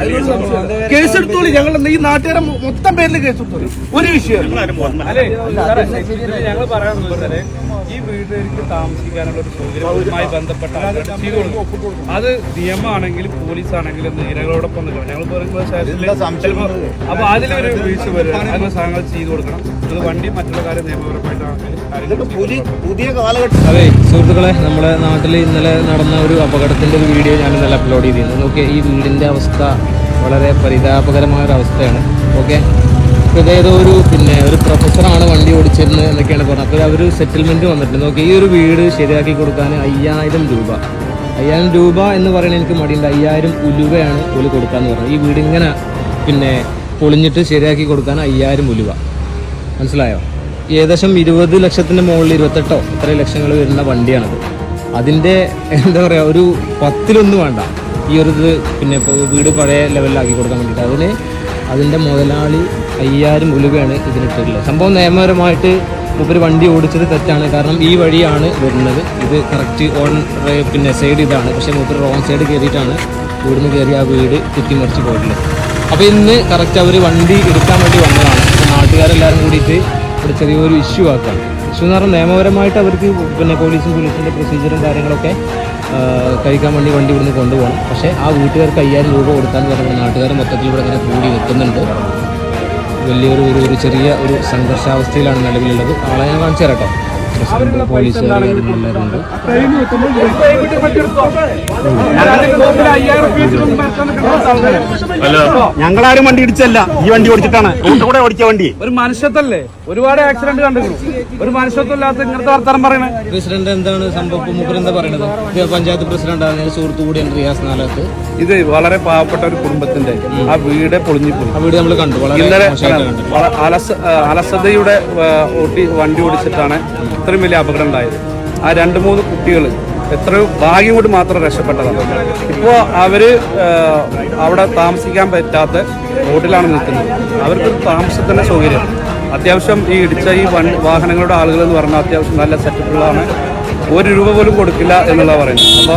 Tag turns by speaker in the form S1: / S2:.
S1: അതിനൊരു സംശയമില്ല. കേസ് എടുത്തോളി. ഞങ്ങൾ ഈ നാട്ടുകാരെ മൊത്തം പേരിൽ കേസെടുത്തോളി ഒരു വിഷയം
S2: ഞങ്ങൾ പറയാനുള്ളത് ഈ വീട്ടിലേക്ക് താമസിക്കാനുള്ള ഒരു സൗകര്യവുമായി ബന്ധപ്പെട്ട ആൾക്കാർ ചെയ്തു കൊടുക്കും. അത് നിയമമാണെങ്കിലും പോലീസ് ആണെങ്കിലും ഇരകളോടൊപ്പം നിൽക്കണം ഞങ്ങൾ പറയുമ്പോൾ അപ്പൊ അതിലൊരു വീഴ്ച വരും അങ്ങനെ സാധനങ്ങൾ ചെയ്തു കൊടുക്കണം. അത്
S3: സുഹൃത്തുക്കളെ നമ്മുടെ നാട്ടിൽ ഇന്നലെ നടന്ന ഒരു അപകടത്തിന്റെ ഒരു വീഡിയോ ഞാൻ ഇന്നലെ അപ്ലോഡ് ചെയ്തിരുന്നു. ഓക്കെ ഈ വീടിന്റെ അവസ്ഥ വളരെ പരിതാപകരമായ ഒരു അവസ്ഥയാണ് ഓക്കെ ഇത് ഏതോ ഒരു പിന്നെ ഒരു പ്രൊഫസറാണ് വണ്ടി ഓടിച്ചിരുന്നത് എന്നൊക്കെയാണ് പറഞ്ഞത്. അപ്പോൾ അവർ സെറ്റിൽമെന്റ് വന്നിട്ടുണ്ട്. നോക്കി ഈ ഒരു വീട് ശരിയാക്കി കൊടുക്കാൻ അയ്യായിരം രൂപ. അയ്യായിരം രൂപ എന്ന് പറയുന്നത് എനിക്ക് മടിയുണ്ട്. അയ്യായിരം ഉലുവയാണ് പുലി കൊടുക്കാന്ന് പറഞ്ഞത്. ഈ വീട് ഇങ്ങനെ പിന്നെ പൊളിഞ്ഞിട്ട് ശരിയാക്കി കൊടുക്കാൻ അയ്യായിരം ഉലുവ. മനസ്സിലായോ? ഏകദേശം ഇരുപത് ലക്ഷത്തിന്റെ മുകളിൽ ഇരുപത്തെട്ടോ ഇത്ര ലക്ഷങ്ങൾ വരുന്ന വണ്ടിയാണത്. അതിന്റെ എന്താ പറയുക ഒരു പത്തിലൊന്നും വേണ്ട. ഈ ഒരു ഇത് പിന്നെ ഇപ്പോൾ വീട് പഴയ ലെവലിലാക്കി കൊടുക്കാൻ വേണ്ടിയിട്ട്. അതിന് അതിന്റെ മുതലാളി അയ്യായിരം ഉലുവയാണ് ഇതിനിട്ടുള്ളത് സംഭവം നിയമപരമായിട്ട് ഒരു വണ്ടി ഓടിച്ചത് തെറ്റാണ്. കാരണം ഈ വഴിയാണ് വരുന്നത്. ഇത് കറക്റ്റ് ഓൺ പിന്നെ സൈഡ് ഇതാണ്. പക്ഷേ മൂപ്പർ റോങ് സൈഡ് കയറിയിട്ടാണ് ഇവിടുന്ന് കയറി ആ വീട് കുത്തിമറിച്ച് പോയിട്ടുള്ളത്. അപ്പോൾ ഇന്ന് കറക്റ്റ് അവർ വണ്ടി എടുക്കാൻ വേണ്ടി വന്നതാണ്. നാട്ടുകാരെല്ലാവരും കൂടിയിട്ട് ഇവിടെ ചെറിയൊരു ഇഷ്യൂ ആക്കാം ഇഷ്യൂ എന്ന് പറഞ്ഞാൽ നിയമപരമായിട്ട് അവർക്ക് പിന്നെ പോലീസും പോലീസിന്റെ പ്രൊസീജിയറും കാര്യങ്ങളൊക്കെ കഴിക്കാൻ വേണ്ടി വണ്ടി ഇവിടുന്ന് കൊണ്ടുപോകണം. പക്ഷേ ആ വീട്ടുകാർക്ക് അയ്യായിരം രൂപ കൊടുക്കാന്ന് പറഞ്ഞാൽ നാട്ടുകാർ മൊത്തത്തിൽ ഇവിടെ ഇങ്ങനെ കൂടി നിൽക്കുന്നുണ്ട്. വലിയൊരു ഒരു ചെറിയ ഒരു സംഘർഷാവസ്ഥയിലാണ് നിലവിലുള്ളത്. ആളെ ഞാൻ കാണിച്ചു തരാം കേട്ടോ. പ്രസിഡന്റ് ഉണ്ട്
S4: ഞങ്ങളാരും വണ്ടി ഇടിച്ചല്ല ഈ വണ്ടി ഓടിച്ചിട്ടാണ്. കൂടെ ഓടിച്ച വണ്ടി.
S2: ഒരു മനുഷ്യത്തല്ലേ? ഒരുപാട് ആക്സിഡന്റ് കണ്ടിരുന്നു. ഒരു മനുഷ്യത്വം ഇല്ലാത്ത ഇങ്ങനത്തെ വർത്തമാനം പറയണേ.
S3: പ്രസിഡന്റ് എന്താണ് സംഭവം? എന്താ പറയണത്? പഞ്ചായത്ത് പ്രസിഡന്റ് ആണ്. സുഹൃത്തു കൂടിയാണ് റിയാസ് നാലത്ത്
S2: ഇത് വളരെ പാവപ്പെട്ട ഒരു കുടുംബത്തിന്റെ ആ വീട് പൊളിഞ്ഞുപോയി
S3: ആ വീട് നമ്മൾ കണ്ടു. വളരെ
S2: അലസതയുടെ ഓട്ടി വണ്ടി ഓടിച്ചിട്ടാണ് ഇത്രയും വലിയ അപകടം ഉണ്ടായത്. ആ രണ്ട് മൂന്ന് കുട്ടികൾ എത്രയോ ഭാഗ്യം കൊണ്ട് മാത്രം രക്ഷപ്പെട്ടതാണ്. ഇപ്പോൾ അവർ അവിടെ താമസിക്കാൻ പറ്റാത്ത റോഡിലാണ് നിൽക്കുന്നത്. അവർക്ക് താമസത്തിന്റെ സൗകര്യം. അത്യാവശ്യം ഈ ഇടിച്ച ഈ വൺ വാഹനങ്ങളുടെ ആളുകൾ എന്ന് പറഞ്ഞാൽ അത്യാവശ്യം നല്ല സെറ്റപ്പുകളാണ് ഒരു രൂപ പോലും കൊടുക്കില്ല എന്നുള്ള പറയുന്നത്. അപ്പോൾ